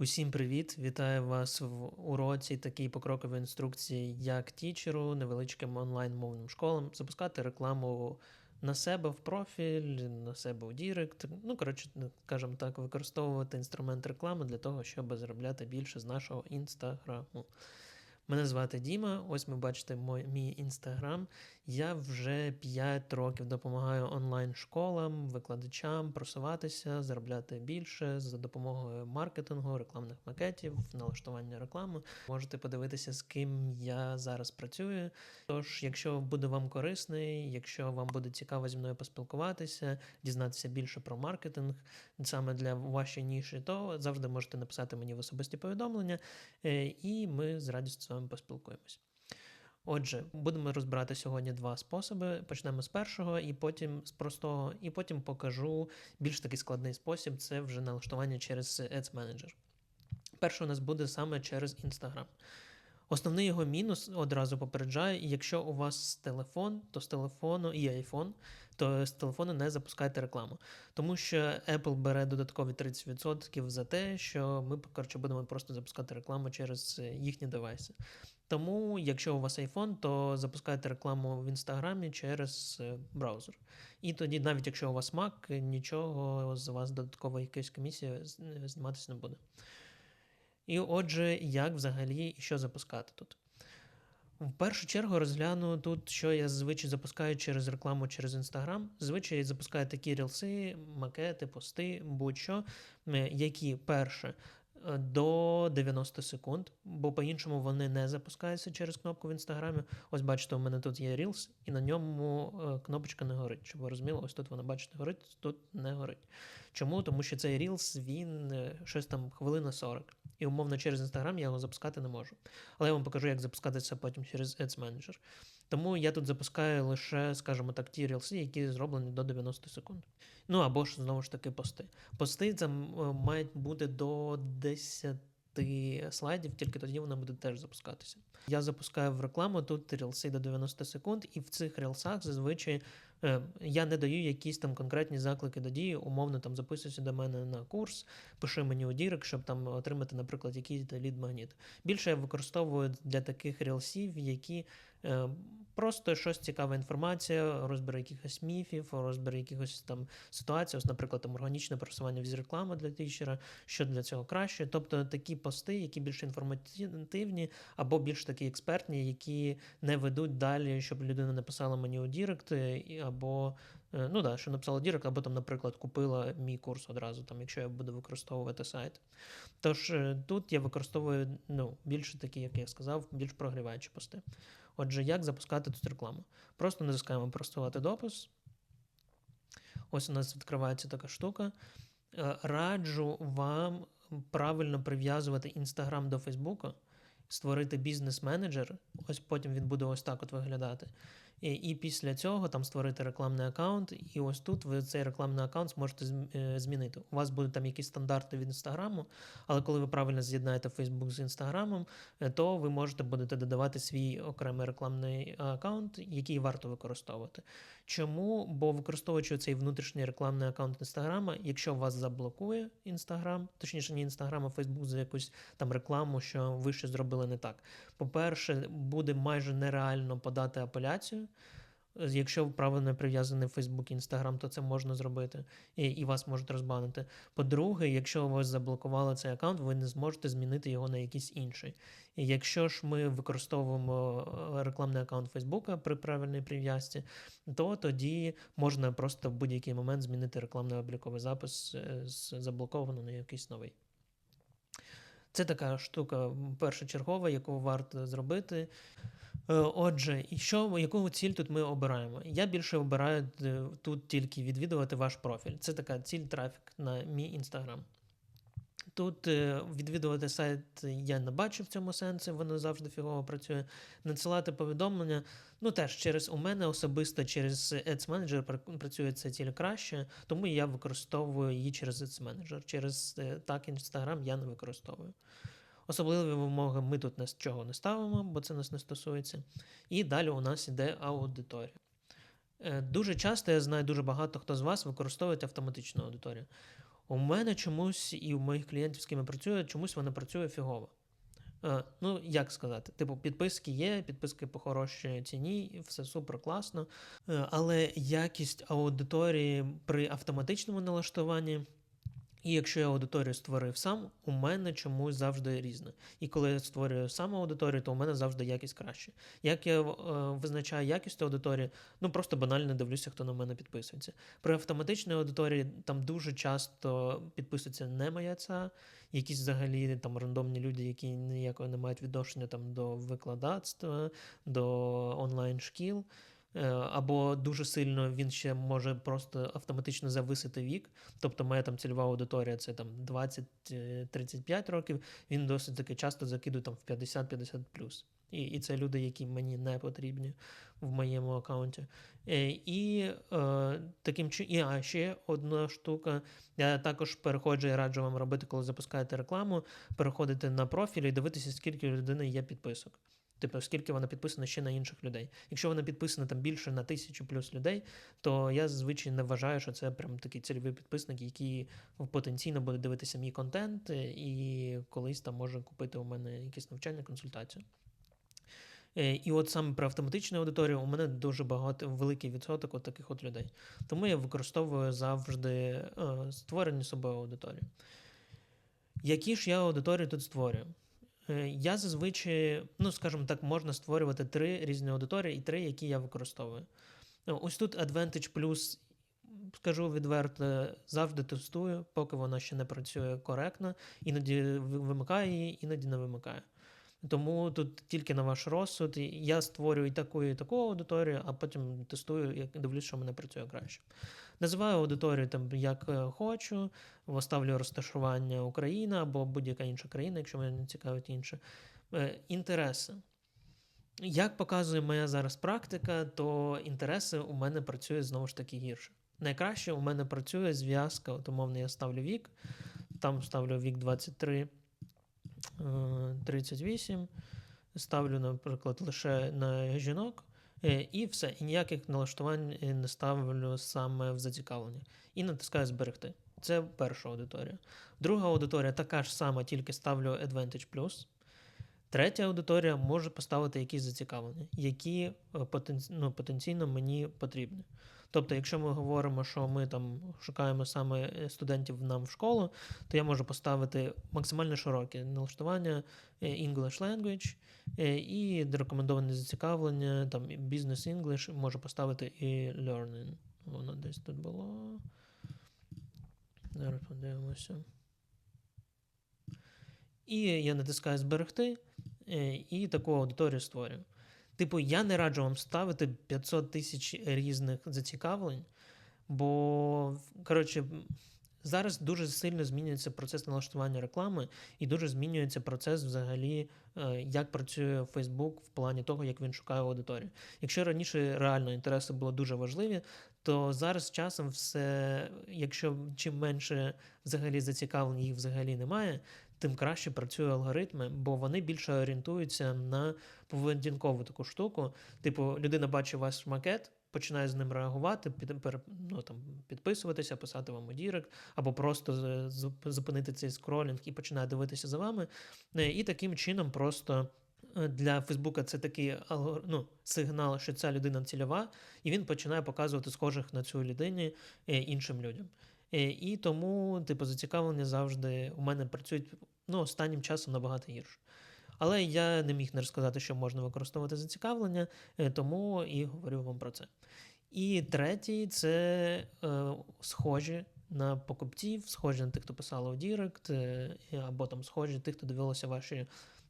Усім привіт! Вітаю вас в уроці такій покроковій інструкції, як тічеру, невеличким онлайн-мовним школам, запускати рекламу на себе в профіль, на себе у Дірект. Ну, коротше, скажімо так, використовувати інструмент реклами для того, щоб заробляти більше з нашого інстаграму. Мене звати Діма, ось ми бачите мой, мій інстаграм. Я вже 5 років допомагаю онлайн-школам, викладачам просуватися, заробляти більше за допомогою маркетингу, рекламних макетів, налаштування реклами. Можете подивитися, з ким я зараз працюю. Тож, якщо буде вам корисний, якщо вам буде цікаво зі мною поспілкуватися, дізнатися більше про маркетинг саме для вашої ніші, то завжди можете написати мені в особисті повідомлення, е, і ми з радістю вами поспілкуємось. Отже, будемо розбирати сьогодні два способи. Почнемо з першого, і потім з простого, і потім покажу більш такий складний спосіб це вже налаштування через Ads Manager. Перше у нас буде саме через Instagram. Основний його мінус одразу попереджаю, якщо у вас телефон, то з телефону і iPhone, то з телефону не запускайте рекламу. Тому що Apple бере додаткові 30% за те, що ми коротше, будемо просто запускати рекламу через їхні девайси. Тому, якщо у вас iPhone, то запускайте рекламу в інстаграмі через браузер. І тоді, навіть якщо у вас Mac, нічого з вас додаткової якоїсь комісії зніматися не буде. І отже, як взагалі і що запускати тут? В першу чергу розгляну тут, що я зазвичай запускаю через рекламу через Інстаграм. Звичай запускаю такі рілси, макети, пости, будь-що, які перше до 90 секунд, бо по-іншому вони не запускаються через кнопку в інстаграмі. Ось бачите, у мене тут є Reels, і на ньому е, кнопочка не горить. Щоб ви розуміли, ось тут вона, бачите, горить, тут не горить. Чому? Тому що цей Reels, він е, щось там хвилина 40. І умовно через інстаграм я його запускати не можу. Але я вам покажу, як запускати це потім через Ads Manager. Тому я тут запускаю лише, скажімо так, ті рілси, які зроблені до 90 секунд. Ну або ж знову ж таки пости. Пости мають бути до 10 слайдів, тільки тоді вона буде теж запускатися. Я запускаю в рекламу тут рілси до 90 секунд, і в цих рілсах зазвичай е, я не даю якісь там конкретні заклики до дії, умовно там записуйся до мене на курс, пиши мені у Дірек, щоб там отримати, наприклад, якийсь лід-магніт. Більше я використовую для таких рілсів, які е, просто щось цікава інформація, розбір якихось міфів, розбір якихось там ситуацій, ось, наприклад, там органічне просування віз реклами для тічера, що для цього краще. Тобто такі пости, які більш інформативні або більш такі експертні, які не ведуть далі, щоб людина написала мені у Дірект, або е, ну да, що написала Дірект, або там, наприклад, купила мій курс одразу, там, якщо я буду використовувати сайт. Тож е, тут я використовую ну, більше такі, як я сказав, більш прогріваючі пости. Отже, як запускати тут рекламу? Просто натискаємо простувати допис. Ось у нас відкривається така штука. Е, раджу вам правильно прив'язувати Інстаграм до Фейсбука, створити бізнес-менеджер. Ось потім він буде ось так от виглядати. І, і після цього там створити рекламний аккаунт, і ось тут ви цей рекламний аккаунт зможете е, змінити. У вас будуть там якісь стандарти від інстаграму, але коли ви правильно з'єднаєте Facebook з інстаграмом, е, то ви можете будете додавати свій окремий рекламний аккаунт, який варто використовувати. Чому? Бо використовуючи цей внутрішній рекламний аккаунт інстаграма, якщо вас заблокує інстаграм, точніше, не інстаграм, а Фейсбук за якусь там рекламу, що ви щось зробили не так. По-перше, буде майже нереально подати апеляцію. Якщо правильно прив'язаний Facebook і Instagram, то це можна зробити, і і вас можуть розбанити. По-друге, якщо у вас заблокували цей аккаунт, ви не зможете змінити його на якийсь інший. І якщо ж ми використовуємо е, рекламний аккаунт Facebook при правильній прив'язці, то тоді можна просто в будь-який момент змінити рекламний обліковий запис е, з заблокованого на якийсь новий. Це така штука першочергова, яку варто зробити. Е, отже, і що, яку ціль тут ми обираємо? Я більше обираю е, тут тільки відвідувати ваш профіль. Це така ціль трафік на мій інстаграм. Тут е, відвідувати сайт я не бачу в цьому сенсі, воно завжди фігово працює. Надсилати повідомлення. Ну теж через у мене особисто через Ads Manager працює це ціль краще, тому я використовую її через Ads Manager. Через так Instagram я не використовую. Особливі вимоги ми тут нічого не ставимо, бо це нас не стосується. І далі у нас іде аудиторія. Е, дуже часто я знаю дуже багато хто з вас використовує автоматичну аудиторію. У мене чомусь і у моїх клієнтів, з ким я працюю, чомусь вона працює фігово. Е, ну, як сказати, типу, підписки є, підписки по хорошій ціні, все супер класно. Е, але якість аудиторії при автоматичному налаштуванні. І якщо я аудиторію створив сам, у мене чомусь завжди різне. І коли я створюю сам аудиторію, то у мене завжди якість краще. Як я е, визначаю якість аудиторії, ну просто банально дивлюся, хто на мене підписується. При автоматичній аудиторії там дуже часто підписується не моя ця, якісь взагалі там рандомні люди, які ніякого не мають відношення там до викладацтва, до онлайн шкіл. Е, або дуже сильно він ще може просто автоматично зависити вік. Тобто моя там цільова аудиторія це там 20-35 років. Він досить таки часто закидує там в 50-50 плюс. І і це люди, які мені не потрібні в моєму аккаунті. Е, і е, таким і а ще одна штука. Я також переходжу і раджу вам робити, коли запускаєте рекламу, переходити на профіль і дивитися, скільки у людини є підписок. Типу, скільки вона підписана ще на інших людей. Якщо вона підписана там більше на тисячу плюс людей, то я зазвичай не вважаю, що це прям такий цільовий підписник, який потенційно буде дивитися мій контент і колись там може купити у мене якесь навчання, консультацію. Е, і от саме при автоматичній аудиторії у мене дуже багато великий відсоток от таких от людей. Тому я використовую завжди е, створені собою аудиторії. Які ж я аудиторії тут створюю? Е, я зазвичай, ну скажімо так, можна створювати три різні аудиторії і три, які я використовую. Е, ось тут Advantage Plus, скажу відверто, завжди тестую, поки вона ще не працює коректно, іноді вимикає її, іноді не вимикає. Тому тут тільки на ваш розсуд. Я створюю і таку, і таку аудиторію, а потім тестую і дивлюсь, що мене працює краще. Називаю аудиторію там як е, хочу, виставлю розташування Україна або будь-яка інша країна, якщо мене не цікавить інше. Е, інтереси. Як показує моя зараз практика, то інтереси у мене працюють знову ж таки гірше. Найкраще у мене працює зв'язка, от умовно, я ставлю вік, там ставлю вік 23, 38, е, ставлю, наприклад, лише на жінок. Е, і все, і ніяких налаштувань не ставлю саме в зацікавлення. І натискаю зберегти. Це перша аудиторія. Друга аудиторія така ж сама, тільки ставлю Advantage Plus. Третя аудиторія може поставити якісь зацікавлення, які е, ну, потенційно мені потрібні. Тобто, якщо ми говоримо, що ми там шукаємо саме е, студентів нам в школу, то я можу поставити максимально широке налаштування е, English Language і рекомендоване зацікавлення, там Business English, можу поставити і Learning. Воно десь тут було. Зараз подивимося. І я натискаю зберегти, е, і таку аудиторію створюю. Типу, я не раджу вам ставити 500 тисяч різних зацікавлень, бо, коротше, зараз дуже сильно змінюється процес налаштування реклами, і дуже змінюється процес взагалі, е, як працює Facebook в плані того, як він шукає аудиторію. Якщо раніше реально інтереси були дуже важливі, то зараз часом все, якщо чим менше взагалі зацікавлень їх взагалі немає, тим краще працюють алгоритми, бо вони більше орієнтуються на поведінкову таку штуку. Типу, людина бачить ваш макет, починає з ним реагувати, під, ну, там, підписуватися, писати вам у Дірект, або просто зупинити цей скролінг і починає дивитися за вами. Е, і таким чином просто. Е, для Фейсбука це такий ну, сигнал, що ця людина цільова, і він починає показувати схожих на цю людині е, іншим людям. Е, і тому, типу, зацікавлення завжди у мене працюють ну, останнім часом набагато гірше. Але я не міг не розказати, що можна використовувати зацікавлення, тому і говорю вам про це. І третій це е, схожі на покупців, схожі на тих, хто писали у Дірект, або там схожі тих, хто дивилися ваші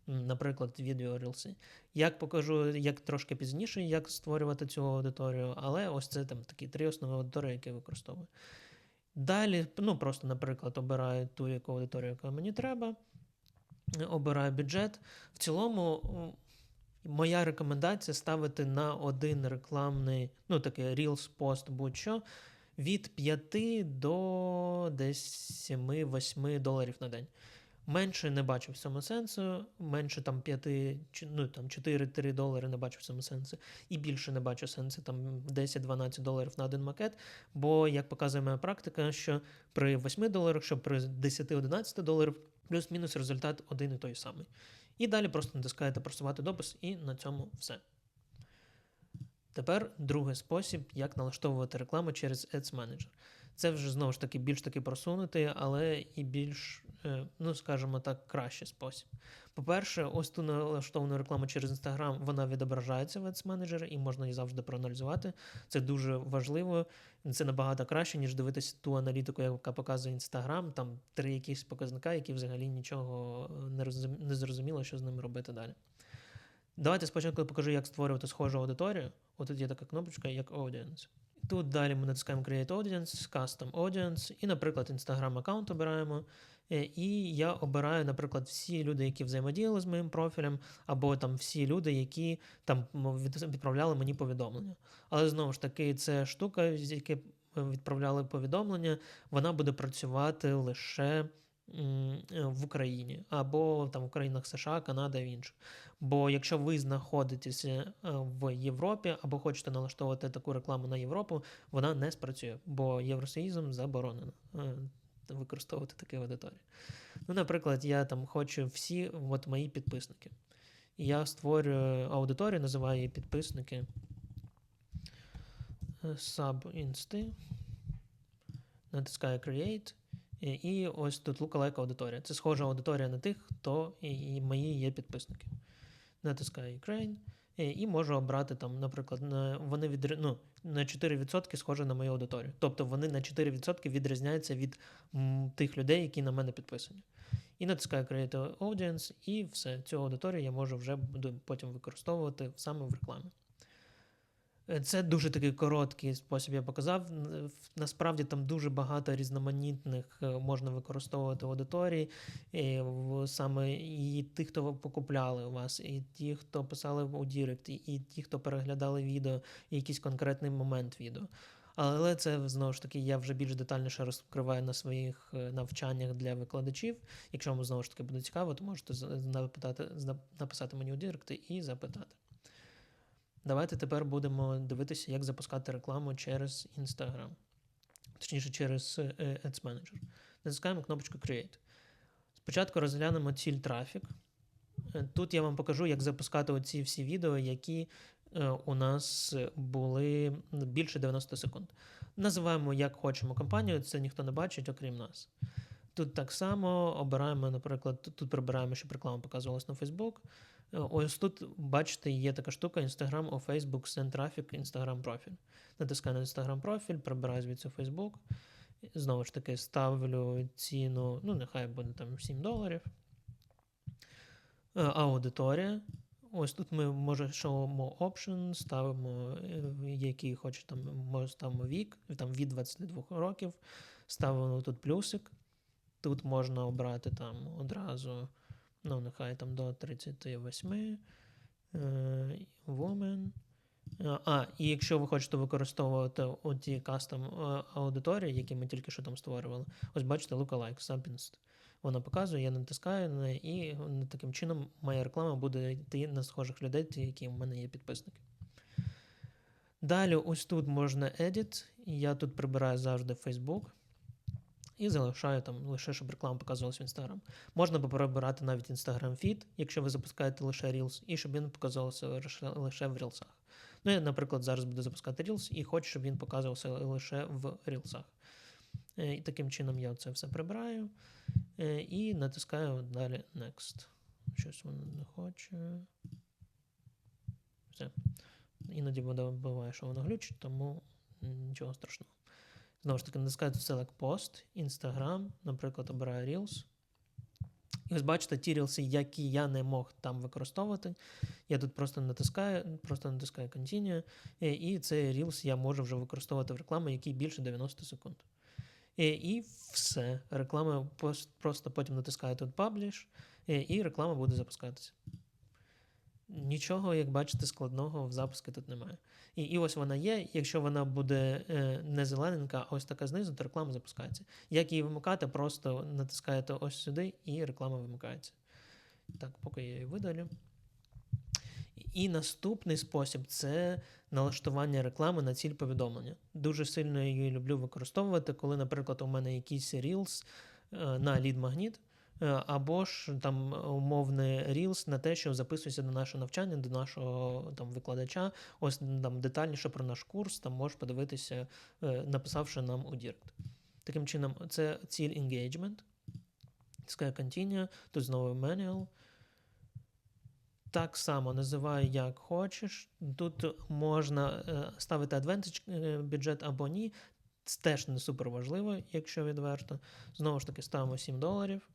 наприклад, відео Reels. Як покажу, як трошки пізніше, як створювати цю аудиторію, але ось це там такі три основні аудиторії, які використовую. Далі, ну просто, наприклад, обираю ту яку аудиторію, яка мені треба. Обираю бюджет. В цілому, моя рекомендація ставити на один рекламний, ну такий Reels пост будь-що, від 5 до десь 7-8 доларів на день. Менше не бачу в цьому сенсу, менше там 5, чи- ну там 4-3 долари не бачу в цьому сенсу, і більше не бачу сенсу там 10-12 доларів на один макет. Бо, як показує моя практика, що при 8 доларах, що при 10-11 доларів, плюс-мінус результат один і той самий. І далі просто натискаєте просувати допис, і на цьому все. Тепер другий спосіб, як налаштовувати рекламу через Ads Manager. Це вже знову ж таки більш таки просунутий, але і більш, ну скажімо так, кращий спосіб. По-перше, ось ту налаштовану рекламу через Instagram, вона відображається в Ads Manager і можна її завжди проаналізувати. Це дуже важливо. Це набагато краще, ніж дивитися ту аналітику, яка показує Instagram. Там три якісь показника, які взагалі нічого е, не розум- не зрозуміло, що з ними робити далі. Давайте спочатку покажу, як створювати схожу аудиторію. От тут є така кнопочка, як Audience. Тут далі ми натискаємо Create Audience, Custom Audience, і, наприклад, Instagram аккаунт обираємо. Е, І я обираю, наприклад, всі люди, які взаємодіяли з моїм профілем, або там всі люди, які там відправляли мені повідомлення. Але знову ж таки, це штука, з яки відправляли повідомлення, вона буде працювати лише е, в Україні або там в країнах США, Канада і інших. Бо якщо ви знаходитеся е, в Європі або хочете налаштовувати таку рекламу на Європу, вона не спрацює, бо Євросоюзом заборонено використовувати такі аудиторії. Ну, наприклад, я там хочу всі от мої підписники. І я створюю аудиторію, називаю її підписники е, sub-інсти, натискаю Create. І, ось тут lookalike аудиторія. Це схожа аудиторія на тих, хто і, мої є підписники. Натискаю Ukraine і, можу обрати там, наприклад, вони від, ну, на 4% схожі на мою аудиторію. Тобто вони на 4% відрізняються від тих людей, які на мене підписані. І натискаю Create Audience, і все. Цю аудиторію я можу вже буду потім використовувати саме в рекламі. Е, Це дуже такий короткий спосіб, я показав. Насправді там дуже багато різноманітних е, можна використовувати аудиторій, і саме і ті, хто покупляли у вас, і ті, хто писали у Дірект, і, ті, хто переглядали відео, і якийсь конкретний момент відео. Але це знову ж таки я вже більш детальніше розкриваю на своїх е, навчаннях для викладачів. Якщо вам знову ж таки буде цікаво, то можете написати мені у Діректи і запитати. Давайте тепер будемо дивитися, як запускати рекламу через Instagram. Точніше, через е, Ads Manager. Натискаємо кнопочку Create. Спочатку розглянемо ціль трафік. Е, Тут я вам покажу, як запускати оці всі відео, які е, у нас були більше 90 секунд. Називаємо як хочемо компанію, це ніхто не бачить, окрім нас. Тут так само обираємо, наприклад, тут- прибираємо, щоб реклама показувалась на Facebook. Е, Ось тут, бачите, є така штука Instagram о Facebook Send Traffic Instagram профіль. Натискаю на Instagram профіль, прибираю звідси Facebook. Знову ж таки, ставлю ціну, ну, нехай буде там 7 доларів. Е, Аудиторія. Ось тут ми можемо option, ставимо, е, який хоче там, може ставимо вік, там від 22 років, ставимо тут плюсик. Тут можна обрати там одразу, ну, нехай там до 38. е, Woman. Е, А, і якщо ви хочете використовувати оті кастом е, аудиторії, які ми тільки що там створювали, ось бачите, lookalike, subinst. Вона показує, я натискаю на і таким чином моя реклама буде йти на схожих людей, ті, які в мене є підписники. Далі, ось тут можна edit, я тут прибираю завжди Facebook. І залишаю там лише, щоб реклама показувалась в Instagram. Можна прибирати навіть Instagram Feed, якщо ви запускаєте лише Reels, і щоб він показувався лише- лише в Reels. Ну, я, наприклад, зараз буду запускати Reels і хочу, щоб він показувався лише в Reels. Е, І таким чином я це все прибираю е, і натискаю далі Next. Щось воно не хоче. Все. Іноді буде- буває, що воно глючить, тому нічого страшного. Знову ж таки, натискаю тут Select Post, Instagram, наприклад, обираю Reels. І ось бачите, ті рілси, які я не мог там використовувати. Я тут просто натискаю, просто натискаю Continue, і, і цей Reels я можу вже використовувати в рекламі, який більше 90 секунд. І, і все. Реклама просто потім натискаю тут Publish, і, і реклама буде запускатися. Нічого, як бачите, складного в запуску тут немає. І, і ось вона є. Якщо вона буде е, не зелененька, а ось така знизу, то реклама запускається. Як її вимикати, просто натискаєте ось сюди, і реклама вимикається. Так, поки я її видалю. І наступний спосіб це налаштування реклами на ціль повідомлення. Дуже сильно її люблю використовувати, коли, наприклад, у мене якийсь Reels е, на лід-магніт, або ж там умовний Reels на те, що записується до нашого навчання, до нашого там викладача. Ось там детальніше про наш курс, там можеш подивитися, е, написавши нам у Дірект. Таким чином, це ціль engagement. Скає Continue, тут знову manual. Так само називаю, як хочеш. Тут можна е, ставити advantage е, бюджет або ні. Це теж не супер важливо, якщо відверто. Знову ж таки, ставимо 7 доларів.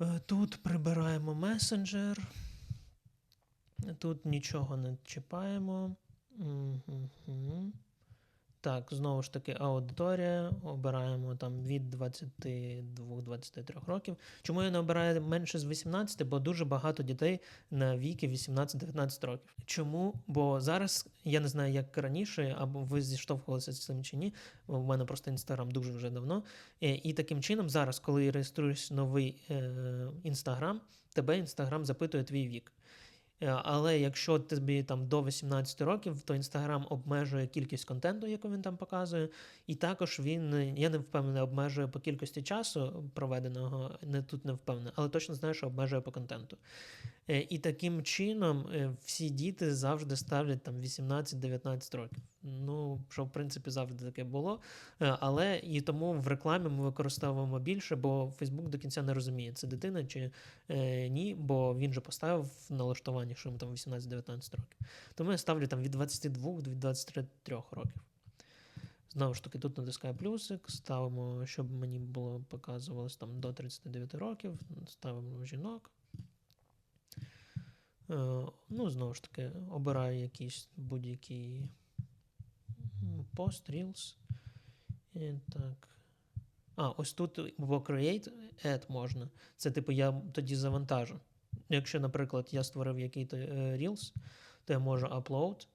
Е, Тут прибираємо месенджер. Тут нічого не чіпаємо. Мгм. Так, знову ж таки, аудиторія. Обираємо там від 22-23 років. Чому я не обираю менше з 18? Бо дуже багато дітей на віки 18-19 років. Чому? Бо зараз я не знаю, як раніше, або ви зіштовхувалися з цим чи ні. У мене просто інстаграм дуже вже давно. Е, І таким чином, зараз, коли реєструєш новий інстаграм, тебе інстаграм запитує твій вік. Е, Але якщо тобі там до 18 років, то Інстаграм обмежує кількість контенту, яку він там показує, і також він, е, я не впевнений, обмежує по кількості часу проведеного, не тут не впевнений, але точно знаю, що обмежує по контенту. Е, І таким чином е, всі діти завжди ставлять там 18-19 років. Ну, що в принципі завжди таке було. Е, Але і тому в рекламі ми використовуємо більше, бо Фейсбук до кінця не розуміє, це дитина чи ні, бо він же поставив в налаштуванні, що йому там 18-19 років. Тому я ставлю там від 22 до 23 років. Знову ж таки, тут натискаю плюсик, ставимо, щоб мені було показувалось там до 39 років, ставимо жінок. Е, Ну, знову ж таки, обираю якийсь будь-який пост, Reels. І так. А, ось тут бо Create Ad можна. Це типу я тоді завантажу. Якщо, наприклад, я створив який-то е, Reels, то я можу upload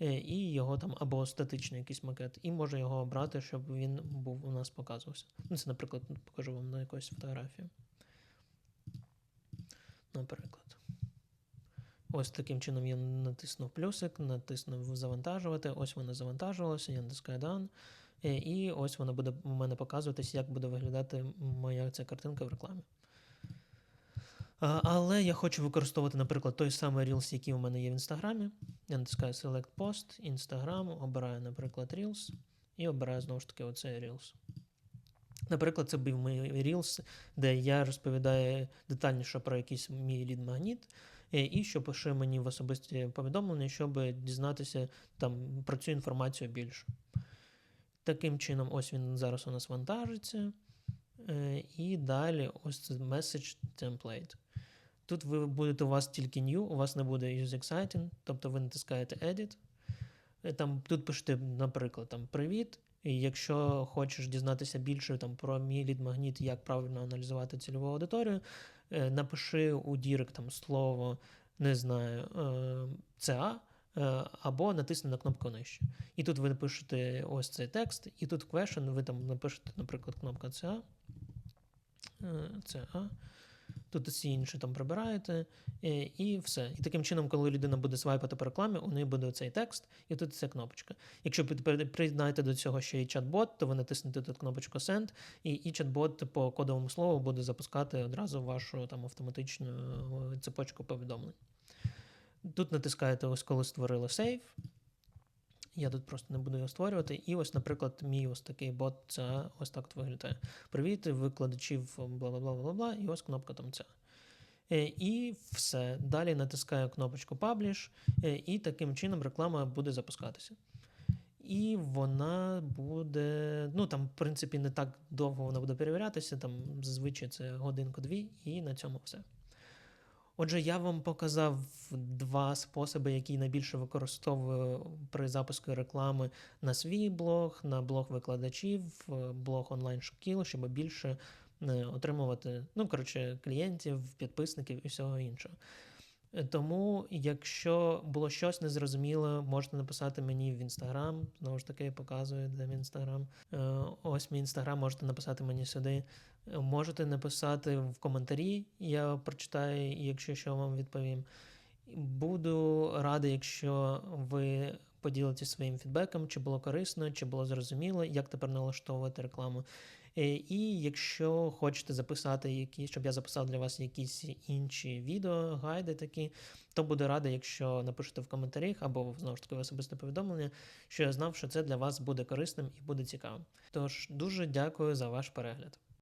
е, і його там або статичний якийсь макет, і можу його обрати, щоб він був у нас показувався. Ну, це, наприклад, покажу вам на якусь фотографію. Наприклад. Ось таким чином я натиснув плюсик, натиснув завантажувати. Ось воно завантажилося, я натискаю Done. Е, І ось воно буде у мене показуватись, як буде виглядати моя ця картинка в рекламі. Але я хочу використовувати, наприклад, той самий Reels, який у мене є в Інстаграмі. Я натискаю Select Post, Instagram, обираю, наприклад, Reels і обираю знову ж таки оцей Reels. Наприклад, це був мій Reels, де я розповідаю детальніше про якийсь мій лід-магніт, і що пише мені в особисті повідомлення, щоб дізнатися там про цю інформацію більше. Таким чином, ось він зараз у нас вантажиться. Е, І далі ось це message template. Тут ви будете у вас тільки new, у вас не буде use exciting, тобто ви натискаєте Edit. Е, Там, тут пишете, наприклад, там Привіт. І якщо хочеш дізнатися більше там, про мій лід-магніт, як правильно аналізувати цільову аудиторію, е, напиши у Дірект там слово, не знаю, ЦА. Е, або натисни на кнопку нижче. І тут ви напишете ось цей текст, і тут question ви там напишете, наприклад, кнопка CA. е, CA. Тут всі інші там прибираєте, е, і все. І таким чином, коли людина буде свайпати по рекламі, у неї буде цей текст, і тут ця кнопочка. Якщо приєднаєте до цього ще й чат-бот, то ви натиснете тут кнопочку Send, і, і чат-бот по кодовому слову буде запускати одразу вашу там автоматичну е, цепочку повідомлень. Тут натискаєте, ось коли створили сейв. Я тут просто не буду його створювати. І ось, наприклад, мій ось такий бот, це ось так виглядає. Привіт, викладачів, бла бла бла бла бла, і ось кнопка там ця. Е, І все. Далі натискаю кнопочку Publish, е, і таким чином реклама буде запускатися. І вона буде, ну там, в принципі, не так довго вона буде перевірятися, там зазвичай це годинку-дві, і на цьому все. Отже, я вам показав два способи, які найбільше використовую при запуску реклами на свій блог, на блог викладачів, блог онлайн-шкіл, щоб більше е, отримувати, ну, коротше, клієнтів, підписників і всього іншого. Тому, якщо було щось незрозуміло, можете написати мені в інстаграм. Знову ж таки, показую, де мій інстаграм. Е, Ось мій інстаграм, можете написати мені сюди. Е, Можете написати в коментарі, я прочитаю, якщо що вам відповім. Буду радий, якщо ви поділитесь своїм фідбеком, чи було корисно, чи було зрозуміло, як тепер налаштовувати рекламу. Е, І якщо хочете записати які, щоб я записав для вас якісь інші відео, гайди такі, то буду радий, якщо напишете в коментарях або знову ж таки особисте повідомлення, що я знав, що це для вас буде корисним і буде цікавим. Тож дуже дякую за ваш перегляд.